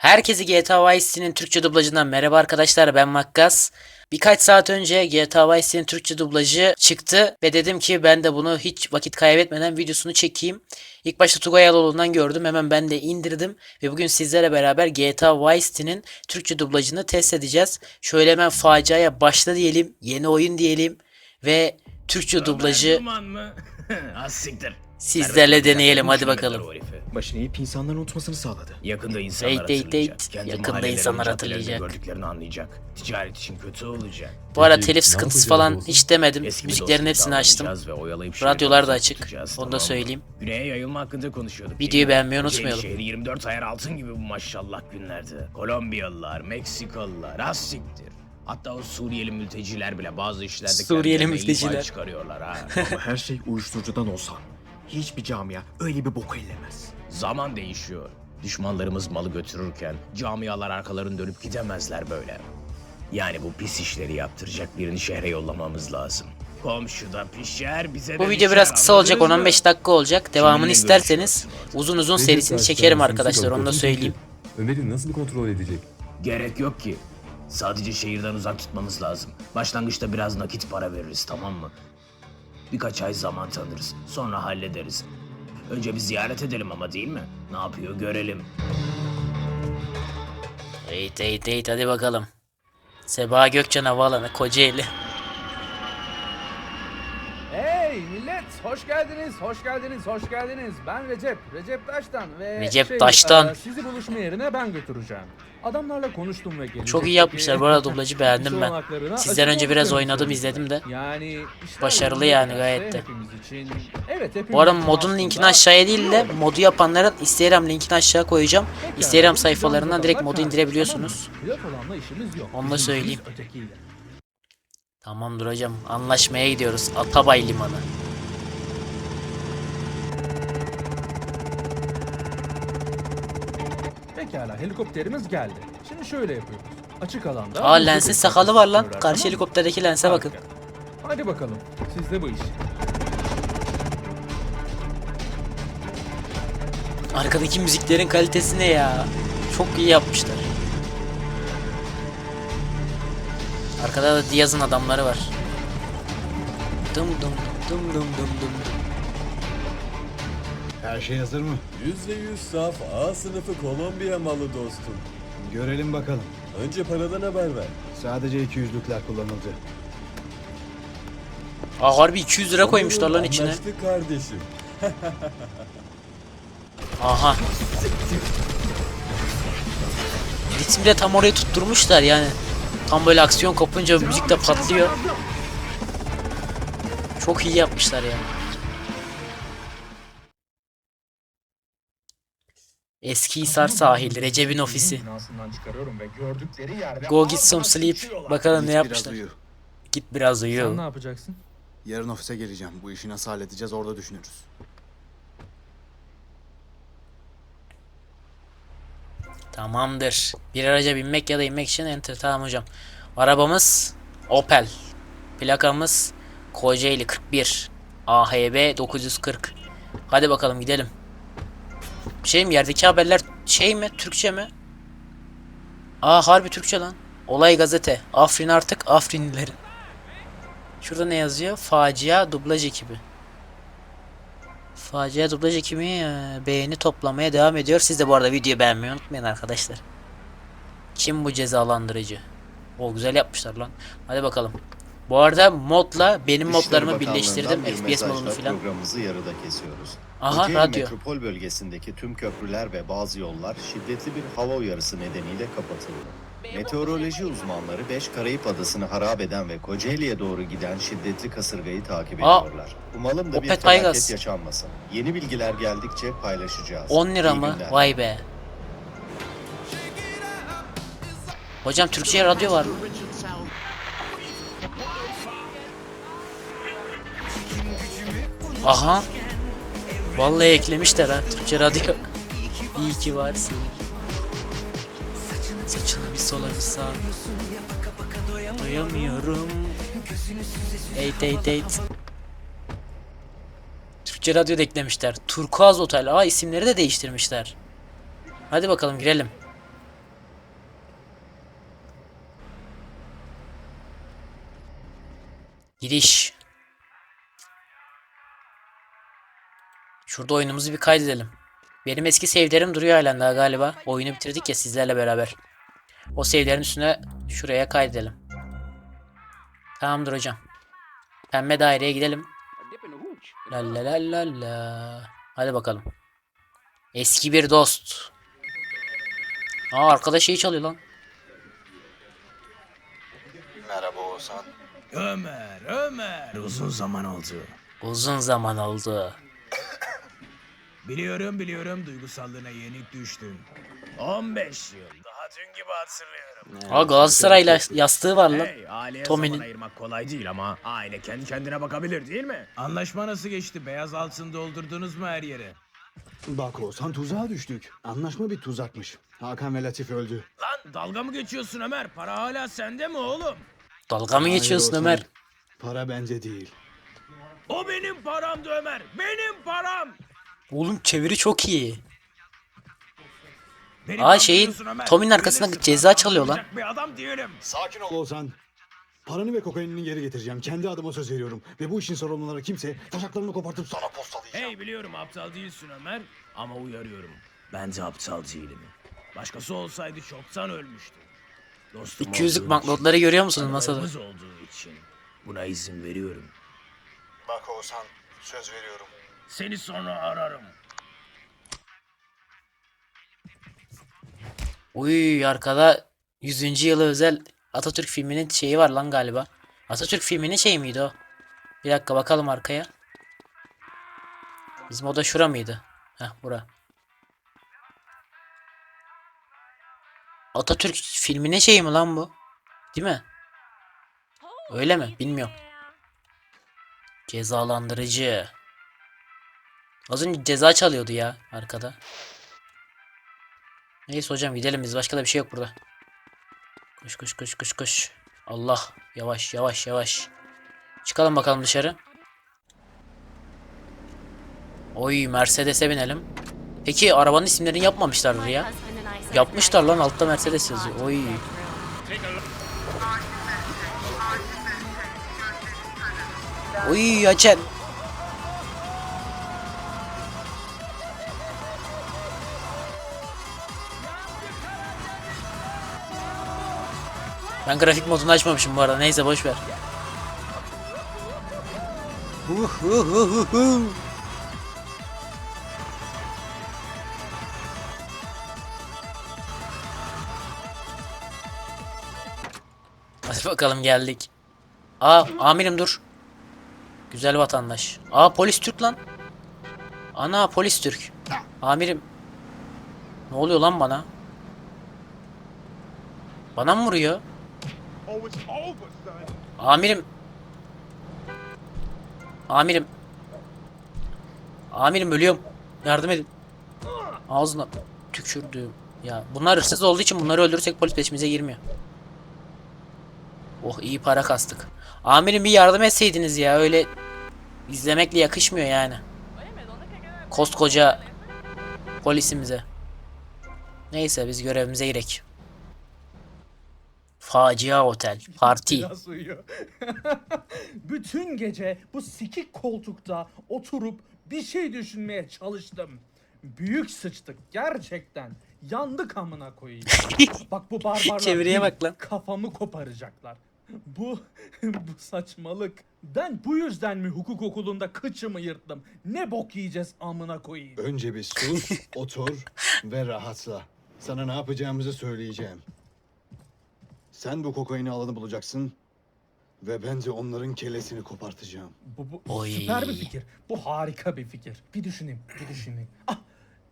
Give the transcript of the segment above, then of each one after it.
Herkese GTA Vice City'nin Türkçe dublajından merhaba arkadaşlar ben Makkas. Birkaç saat önce GTA Vice City'nin Türkçe dublajı çıktı ve dedim ki ben de bunu hiç vakit kaybetmeden videosunu çekeyim. İlk başta Tugay Aloğlu'ndan gördüm hemen ben de indirdim ve bugün sizlere beraber GTA Vice City'nin Türkçe dublajını test edeceğiz. Şöyle hemen faciaya başla diyelim, yeni oyun diyelim ve Türkçe dublajı Duman mı? Az siktir. Sizlerle deneyelim hadi bakalım. Başını eğip insanların unutmasını sağladı. Yakında insanlar Date, date, hatırlayacak. date. Kendi Yakında mahallelerinin insanlar caddelerinde hatırlayacak. Gördüklerini anlayacak. Ticaret için kötü olacak. Bu ara Peki, telif ne sıkıntısı yapacağız falan dostum? hiç demedim. Eski bir Müziklerin hepsini açtım. davranacağız ve oyalayıp Radyolar da açık. tutacağız, Onu da tamam mı? söyleyeyim. Güney'e yayılma hakkında konuşuyorduk. Videoyu değil mi? beğenmeyi unutmayalım. şehri 24 ayar altın gibi bu maşallah günlerdi. Kolombiyalılar, Meksikalılar, az siktir. Hatta o Suriyeli mülteciler bile bazı işlerde Suriyeli kendilerine iyi pay mülteciler. çıkarıyorlar ha. Ama her şey uyuşturucudan olsa hiçbir camia öyle bir boku ellemez. Zaman değişiyor. Düşmanlarımız malı götürürken camialar arkalarını dönüp gidemezler böyle. Yani bu pis işleri yaptıracak birini şehre yollamamız lazım. Komşuda pişer bize de Bu video biraz kısa olacak mı? 10-15 dakika olacak. Devamını Kiminle isterseniz uzun uzun Recep serisini Tayyip çekerim arkadaşlar onu da söyleyeyim. Ömer'i nasıl kontrol edecek? Gerek yok ki. Sadece şehirden uzak tutmamız lazım. Başlangıçta biraz nakit para veririz tamam mı? Birkaç ay zaman tanırız. Sonra hallederiz. Önce bir ziyaret edelim ama değil mi? Ne yapıyor görelim. Eğit eğit eğit hadi bakalım. Sebaha Gökçen Havaalanı Kocaeli. Hey millet hoş geldiniz, hoş geldiniz, hoş geldiniz. Ben Recep, Recep Taş'tan ve Recep şey, Taş'tan. e, sizi buluşma yerine ben götüreceğim. Adamlarla konuştum ve gelecek. Çok iyi yapmışlar bu arada dublajı beğendim ben. Sizden önce biraz oynadım izledim de. Yani işler Başarılı yani gayet de. hepimiz için, evet hepimiz Bu arada modun linkini aşağıya değil de modu yapanların Instagram linkini aşağı koyacağım. Instagram sayfalarından direkt modu indirebiliyorsunuz. Onu da söyleyeyim. Tamamdır hocam anlaşmaya gidiyoruz Atabay Limanı. Helikopterimiz geldi. Şimdi şöyle yapıyoruz. Açık alanda... Aa lensin sakalı var lan. Karşı helikopterdeki lense bakın. Harika. Hadi bakalım. Sizde bu iş. Arkadaki müziklerin kalitesi ne ya? Çok iyi yapmışlar. Arkada da Diaz'ın adamları var. Dım dım dım dım dım dım. Her şey hazır mı? %100 saf A sınıfı Kolombiya malı dostum. Görelim bakalım. Önce paradan haber ver. Sadece 200'lükler kullanıldı. Aa harbi 200 lira koymuşlar lan içine. Anlaştık kardeşim. Aha. Ritmi de tam orayı tutturmuşlar yani. Tam böyle aksiyon kopunca müzik de patlıyor. Çok iyi yapmışlar yani. Eski Hisar sahili, Recep'in ofisi. Binasından çıkarıyorum ve gördükleri yerde Go get some sleep. Bakalım ne yapmışlar. Git biraz Sen ne uyu. yapacaksın? Yarın ofise geleceğim. Bu işi nasıl halledeceğiz orada düşünürüz. Tamamdır. Bir araca binmek ya da inmek için enter. Tamam hocam. Arabamız Opel. Plakamız Kocaeli 41. AHB 940. Hadi bakalım gidelim. Şey mi yerdeki haberler şey mi Türkçe mi? Aa harbi Türkçe lan. Olay gazete. Afrin artık Afrinlilerin. Şurada ne yazıyor? Facia dublaj ekibi. Facia dublaj ekibi e, beğeni toplamaya devam ediyor. Siz de bu arada videoyu beğenmeyi unutmayın arkadaşlar. Kim bu cezalandırıcı? O güzel yapmışlar lan. Hadi bakalım. Bu arada modla benim modlarımı birleştirdim. FPS modunu filan. Programımızı yarıda kesiyoruz. Aha Kocaeli radyo. metropol bölgesindeki tüm köprüler ve bazı yollar şiddetli bir hava uyarısı nedeniyle kapatıldı. Meteoroloji uzmanları 5 Karayip adasını harap eden ve Kocaeli'ye doğru giden şiddetli kasırgayı takip Aa, ediyorlar. Umalım da bir Opet felaket Aygaz. yaşanmasın. Yeni bilgiler geldikçe paylaşacağız. 10 lira İyi mı? günler. Vay be. Hocam Türkçe radyo var mı? Aha. Vallahi eklemişler ha Türkçe radyo. İyi ki varsın. Saçını bir sola bir sağa. Doyamıyorum. Eyt eyt eyt. Türkçe radyo da eklemişler. Turkuaz Otel. Aa isimleri de değiştirmişler. Hadi bakalım girelim. Giriş. Şurada oyunumuzu bir kaydedelim. Benim eski save'lerim duruyor halen daha galiba. Oyunu bitirdik ya sizlerle beraber. O save'lerin üstüne şuraya kaydedelim. Tamamdır hocam. Pembe daireye gidelim. La la la la la. Hadi bakalım. Eski bir dost. Aa arkadaş şeyi çalıyor lan. Merhaba Oğuzhan. Ömer, Ömer. Uzun zaman oldu. Uzun zaman oldu. Biliyorum biliyorum duygusallığına yenik düştün. 15 yıl. Daha dün gibi hatırlıyorum. Aa Galatasaray'la yastığı var lan. Hey, aileye Tommy'nin- zaman ayırmak kolay değil ama aile kendi kendine bakabilir değil mi? Anlaşma nasıl geçti? Beyaz altın doldurdunuz mu her yere? Bak Oğuzhan tuzağa düştük. Anlaşma bir tuzakmış. Hakan ve Latif öldü. Lan dalga mı geçiyorsun Ömer? Para hala sende mi oğlum? Dalga mı Hayır geçiyorsun Oğuzhan, Ömer? Para bence değil. O benim paramdı Ömer. Benim param. Oğlum çeviri çok iyi. Beni Aa, şeyin. Tommy'nin arkasında ceza çalıyor lan. Bir adam. Sakin ol Oğuzhan. Paranı ve kokainini geri getireceğim. Kendi adıma söz veriyorum. Ve bu işin sorumluları kimse taşaklarını kopartıp sana postalayacağım. Hey biliyorum aptal değilsin Ömer ama uyarıyorum. Ben de aptal değilim. Başkası olsaydı çoktan ölmüştü. Dostum 200'lük olduğun banknotları görüyor musunuz masada? olduğu için buna izin veriyorum. Bak Oğuzhan söz veriyorum. Seni sonra ararım. Uy arkada 100. yılı özel Atatürk filminin şeyi var lan galiba. Atatürk filminin şey miydi o? Bir dakika bakalım arkaya. Bizim oda şura mıydı? Heh bura. Atatürk filminin şeyi mi lan bu? Değil mi? Öyle mi? Bilmiyorum. Cezalandırıcı. Az önce ceza çalıyordu ya arkada. Neyse hocam gidelim biz. Başka da bir şey yok burada. Koş koş koş koş koş. Allah. Yavaş yavaş yavaş. Çıkalım bakalım dışarı. Oy Mercedes'e binelim. Peki arabanın isimlerini yapmamışlardır ya. Yapmışlar lan altta Mercedes yazıyor. Oy. Oy açen. Ben grafik modunu açmamışım bu arada. Neyse boş ver. Hadi bakalım geldik. Aa amirim dur. Güzel vatandaş. Aa polis Türk lan. Ana polis Türk. Amirim. Ne oluyor lan bana? Bana mı vuruyor? Amirim. Amirim. Amirim ölüyorum. Yardım edin. Ağzına tükürdüm. Ya bunlar hırsız olduğu için bunları öldürürsek polis peşimize girmiyor. Oh iyi para kastık. Amirim bir yardım etseydiniz ya öyle izlemekle yakışmıyor yani. Koskoca polisimize. Neyse biz görevimize girek. Facia Otel. Parti. Biraz uyuyor. Bütün gece bu sikik koltukta oturup bir şey düşünmeye çalıştım. Büyük sıçtık gerçekten. Yandık amına koyayım. bak bu barbarlar Çeviriye benim bak lan. kafamı koparacaklar. Bu bu saçmalık. Ben bu yüzden mi hukuk okulunda kıçımı yırttım? Ne bok yiyeceğiz amına koyayım. Önce bir sus, otur ve rahatla. Sana ne yapacağımızı söyleyeceğim. Sen bu kokaini alanı bulacaksın ve ben de onların kellesini kopartacağım. Bu, bu Oy. süper bir fikir. Bu harika bir fikir. Bir düşüneyim, bir düşüneyim. Ah,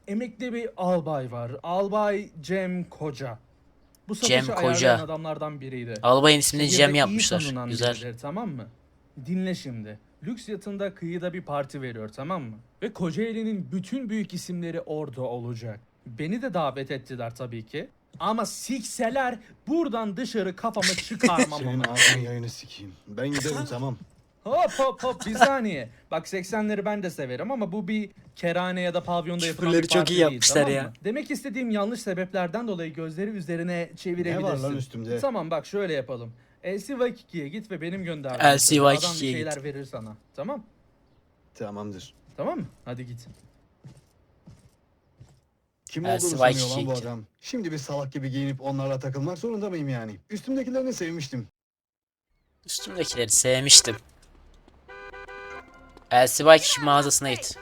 emekli bir albay var. Albay Cem Koca. Bu Cem satışı Koca. ayarlayan adamlardan biriydi. Albayın ismini Şehirde Cem iyi yapmışlar. tanınan Güzel. birileri, tamam mı? Dinle şimdi. Lüks yatında kıyıda bir parti veriyor tamam mı? Ve Kocaeli'nin bütün büyük isimleri orada olacak. Beni de davet ettiler tabii ki. Ama sikseler buradan dışarı kafamı çıkarmam Senin ona. ağzın yayını sikeyim. Ben giderim tamam. Hop hop hop bir saniye. Bak 80'leri ben de severim ama bu bir kerane ya da pavyonda yapılan bir Küfürleri çok parti iyi değil, yapmışlar tamam ya. mı? Demek istediğim yanlış sebeplerden dolayı gözleri üzerine çevirebilirsin. Ne var lan üstümde? Tamam bak şöyle yapalım. LCY2'ye git ve benim gönderdiğim LCY2'ye adam bir git. şeyler verir sana. Tamam? Tamamdır. Tamam mı? Hadi git. Kim Elsi olduğunu sanıyor lan bu adam? Şimdi bir salak gibi giyinip onlarla takılmak zorunda mıyım yani? Üstümdekilerini sevmiştim. Üstümdekileri sevmiştim. LCY mağazasına git.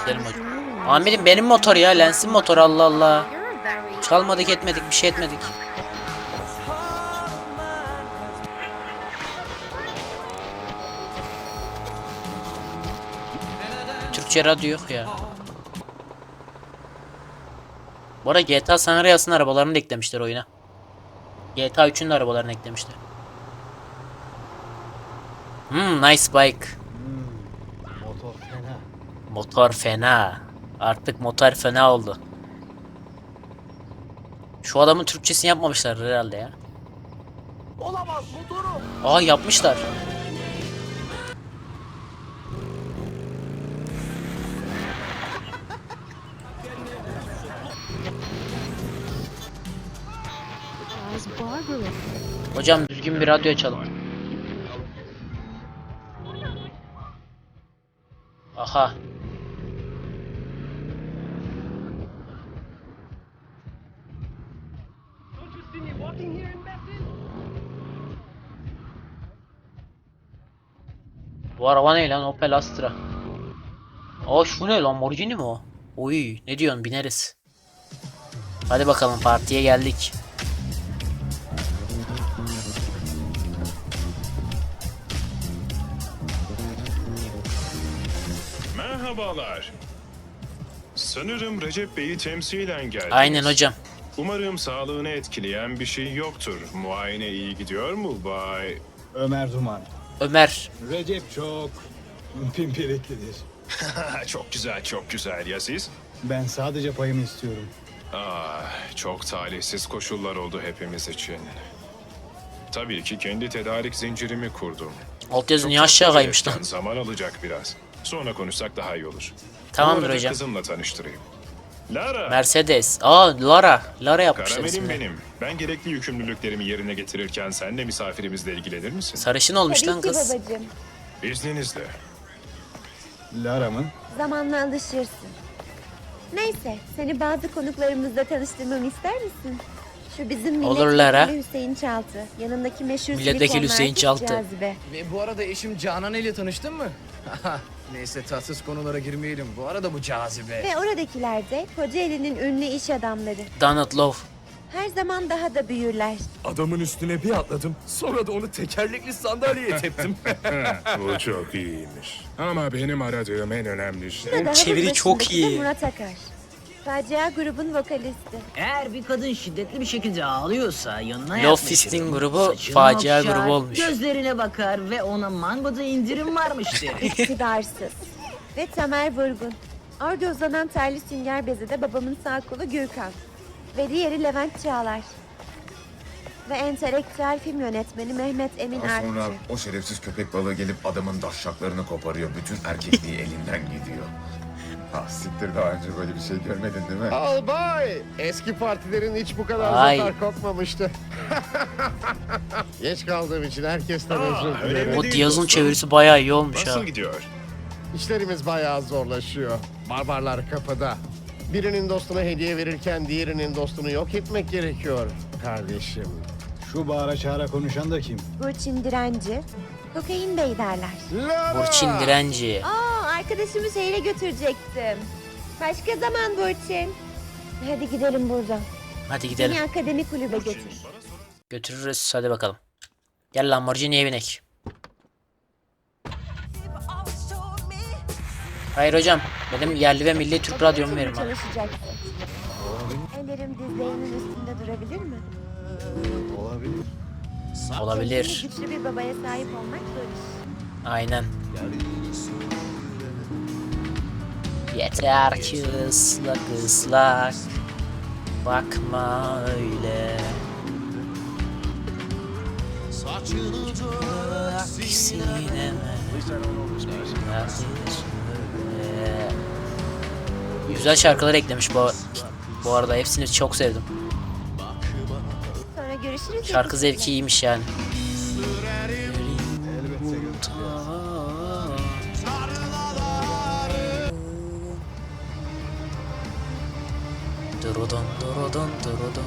Gidelim hocam. Amirim benim motor ya. Lensin motor Allah Allah. Çalmadık etmedik bir şey etmedik. Türkçe radyo yok ya. Bu arada GTA San Andreas'ın arabalarını da eklemişler oyuna. GTA 3'ün de arabalarını eklemişler. Hmm, nice bike. Motor fena. Motor fena. Artık motor fena oldu. Şu adamın Türkçesini yapmamışlar herhalde ya. Olamaz motoru. Aa yapmışlar. Hocam düzgün bir radyo açalım. Aha. Bu araba ne lan? Opel Astra. Aa şu ne? Lamborghini mi o? Oy ne diyorsun bineriz. Hadi bakalım partiye geldik. Merhabalar. Sanırım Recep Bey'i temsilen geldiniz. Aynen hocam. Umarım sağlığını etkileyen bir şey yoktur. Muayene iyi gidiyor mu Bay? Ömer Duman. Ömer. Recep çok pimpiriklidir. çok güzel, çok güzel. Ya siz? Ben sadece payımı istiyorum. Ah, çok talihsiz koşullar oldu hepimiz için. Tabii ki kendi tedarik zincirimi kurdum. Altyazı niye aşağı kaymış lan? Zaman alacak biraz. Sonra konuşsak daha iyi olur. Bu Tamamdır arada hocam. Kızımla tanıştırayım. Lara. Mercedes. Aa Lara. Lara yapmışlar Karamelim ismini. benim. Ben gerekli yükümlülüklerimi yerine getirirken sen de misafirimizle ilgilenir misin? Sarışın olmuş lan Tabii ki kız. babacığım. İzninizle. Lara mı? Zamanla alışırsın. Neyse, seni bazı konuklarımızla tanıştırmamı ister misin? Şu bizim Olur milletvekili Lara. Hüseyin Çaltı. Yanındaki meşhur Milletvekili silikonlu Hüseyin Çaltı. Cazibe. Ve bu arada eşim Canan ile tanıştın mı? Neyse tatsız konulara girmeyelim. Bu arada bu cazibe. Ve oradakiler de Kocaeli'nin ünlü iş adamları. Donald Love. Her zaman daha da büyürler. Adamın üstüne bir atladım. Sonra da onu tekerlekli sandalyeye teptim. Bu çok iyiymiş. Ama benim aradığım en önemli şey... Çeviri çok de iyi. Murat Akar. Facia grubun vokalisti. Eğer bir kadın şiddetli bir şekilde ağlıyorsa yanına Love. Fisting grubu Saçını facia okşar, grubu olmuş. Gözlerine bakar ve ona mangoda indirim varmış der. İktidarsız. Ve Tamer Vurgun. Orada uzanan terli sünger bezi de babamın sağ kolu Gürkan. Ve diğeri Levent Çağlar. Ve entelektüel film yönetmeni Mehmet Emin Daha sonra Artçı. o şerefsiz köpek balığı gelip adamın daşşaklarını koparıyor. Bütün erkekliği elinden gidiyor. Ah siktir daha önce böyle bir şey görmedin değil mi? Albay! Eski partilerin hiç bu kadar Ay. zafer kopmamıştı. Geç kaldığım için herkesten Aa, özür önemli dilerim. O dostum. çevirisi bayağı iyi olmuş ha. Nasıl gidiyor? İşlerimiz bayağı zorlaşıyor. Barbarlar kapıda. Birinin dostuna hediye verirken diğerinin dostunu yok etmek gerekiyor kardeşim. Şu bağıra çağıra konuşan da kim? Burçin Direnci. Kokain Bey derler. Lara! Burçin Direnci. Aa arkadaşımı şehre götürecektim. Başka zaman Burçin. Hadi gidelim buradan. Hadi gidelim. Beni akademi kulübe götür. Götürürüz hadi bakalım. Gel Lamborghini'ye binek. Hayır hocam. Benim yerli ve milli Türk radyomu verin bana. Ellerim dizlerimin üstünde durabilir mi? Olabilir. Olabilir. Güçlü bir babaya sahip olmak zor iş. Aynen. Yeter ki ıslak ıslak Bakma öyle sineme Ee, Güzel şarkılar eklemiş bu bu arada hepsini çok sevdim. Sonra görüşürüz. Şarkı zevki iyiymiş yani. Durudun durudun durudun durudun.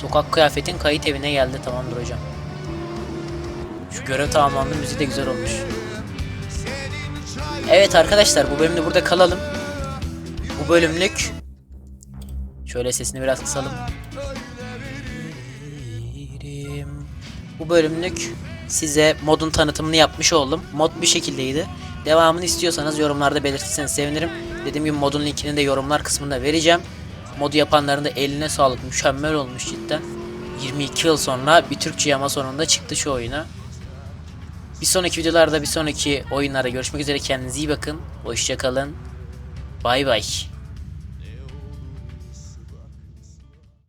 Sokak kıyafetin kayıt evine geldi tamamdır hocam. Şu görev tamamlandı müziği de güzel olmuş. Evet arkadaşlar bu bölümde burada kalalım. Bu bölümlük şöyle sesini biraz kısalım. Bu bölümlük size modun tanıtımını yapmış oldum. Mod bir şekildeydi. Devamını istiyorsanız yorumlarda belirtirseniz sevinirim. Dediğim gibi modun linkini de yorumlar kısmında vereceğim. Modu yapanların da eline sağlık. Mükemmel olmuş cidden. 22 yıl sonra bir Türkçe yama sonunda çıktı şu oyuna. Bir sonraki videolarda bir sonraki oyunlarda görüşmek üzere. Kendinize iyi bakın. Hoşçakalın. Bay bay.